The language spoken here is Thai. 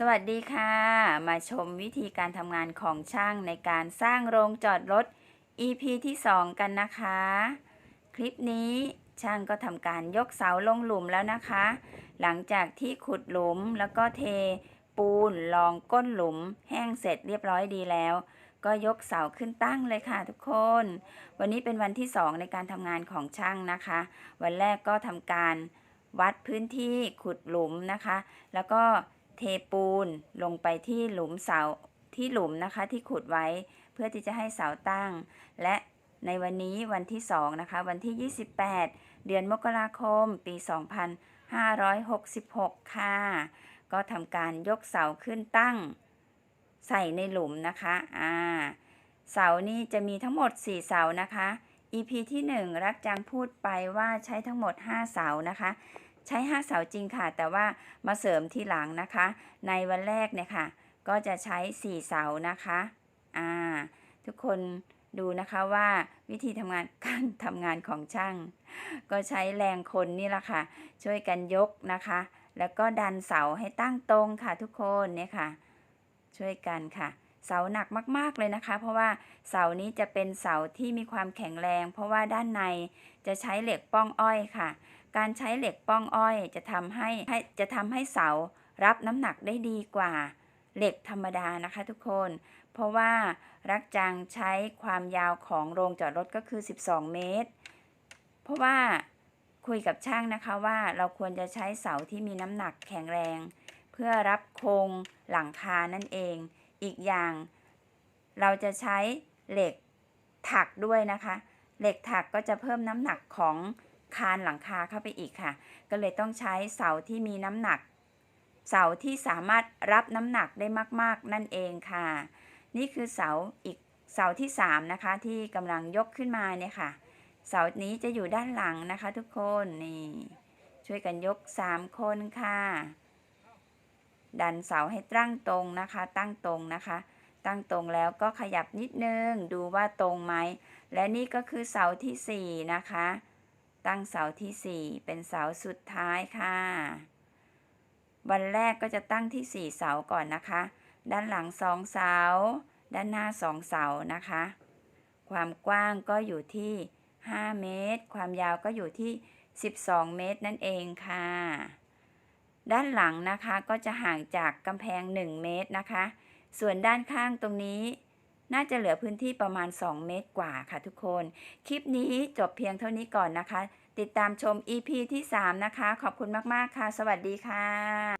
สวัสดีค่ะ มาชมวิธีการทำงานของช่างในการสร้างโรงจอดรถ EP ที่ 2 กันนะคะ คลิปนี้ช่างก็ทำการยกเสาลงหลุมแล้วนะคะ หลังจากที่ขุดหลุมแล้วก็เทปูนรองก้นหลุม แห้งเสร็จเรียบร้อยดีแล้ว ก็ยกเสาขึ้นตั้งเลยค่ะทุกคน วันนี้เป็นวันที่ 2 ในการทำงานของช่างนะคะ วันแรกก็ทำการวัดพื้นที่ขุดหลุมนะคะ แล้วก็ เทปูนลงไปที่หลุมเสาที่หลุมนะคะที่ขุดไว้เพื่อที่จะให้เสาตั้ง และในวันนี้วันที่2นะคะวันที่ 28 เดือนมกราคม ปี 2566 ค่ะ ก็ทำการยกเสาขึ้นตั้ง ใส่ในหลุมนะคะอ่าเสานี่จะมีทั้งหมด 4 เสานะคะ EP ที่ 1 รักจังพูดไปว่าใช้ทั้งหมด 5 เสานะคะ ใช้5เสาจริงค่ะ แต่ว่ามาเสริมทีหลังนะคะ ในวันแรกเนี่ยค่ะ ก็จะใช้ 4 เสานะคะอ่าทุกคนดูนะคะว่าวิธีทำงานการทำงานของช่าง ก็ใช้แรงคนนี่แหละค่ะ ช่วยกันยกนะคะ แล้วก็ดันเสาให้ตั้งตรงค่ะทุกคนเนี่ยค่ะ ช่วยกันค่ะ เสาหนักมาก ๆเลยนะคะ เพราะว่าเสานี้จะเป็นเสาที่มีความแข็งแรง เพราะว่าด้านในจะใช้เหล็กป้องอ้อยค่ะ การใช้เหล็กป้องอ้อยจะทำให้ให้จะทำให้เสารับน้ำหนักได้ดีกว่าเหล็กธรรมดานะคะทุกคน เพราะว่ารักจังใช้ความยาวของโรงจอดรถก็คือ 12 เมตร เพราะว่าคุยกับช่างนะคะว่าเราควรจะใช้เสาที่มีน้ำหนักแข็งแรง เพื่อรับโครงหลังคานั่นเอง อีกอย่าง เราจะใช้เหล็กถักด้วยนะคะ เหล็กถักก็จะเพิ่มน้ำหนักของ คานหลังคาเข้าไปอีกค่ะ ก็เลยต้องใช้เสาที่มีน้ำหนัก เสาที่สามารถรับน้ำหนักได้มาก ๆ นั่นเองค่ะ นี่คือเสาอีกเสาที่ 3 นะคะ ที่กำลังยกขึ้นมาเนี่ยค่ะ เสานี้จะอยู่ด้านหลังนะคะทุกคนนี่ช่วยกันยก 3 คนค่ะ ดันเสาให้ตั้งตรงนะคะ ตั้งตรงนะคะ ตั้งตรงแล้วก็ขยับนิดนึงดูว่าตรงไหม และนี่ก็คือเสาทีสี่4 นะคะ ตั้งเสาทีสี่ 4 เป็นเสาสุดท้ายค่ะ วันแรกก็จะตั้งที่ 4 เสาก่อนนะคะ ด้านหลัง2เสา ด้านหน้า2เสานะคะ ความกว้างก็อยู่ที่ 5 เมตร ความยาวก็อยู่ที่ 12 เมตรนั่นเองค่ะ ด้านหลังนะคะก็จะห่างจากกำแพง 1 เมตรนะคะ ส่วนด้านข้างตรงนี้ น่าจะเหลือพื้นที่ประมาณ 2 เมตรกว่าค่ะทุกคน คลิปนี้จบเพียงเท่านี้ก่อนนะคะ ติดตามชม EP ที่ 3 นะคะ ขอบคุณมาก ๆ ค่ะ สวัสดีค่ะ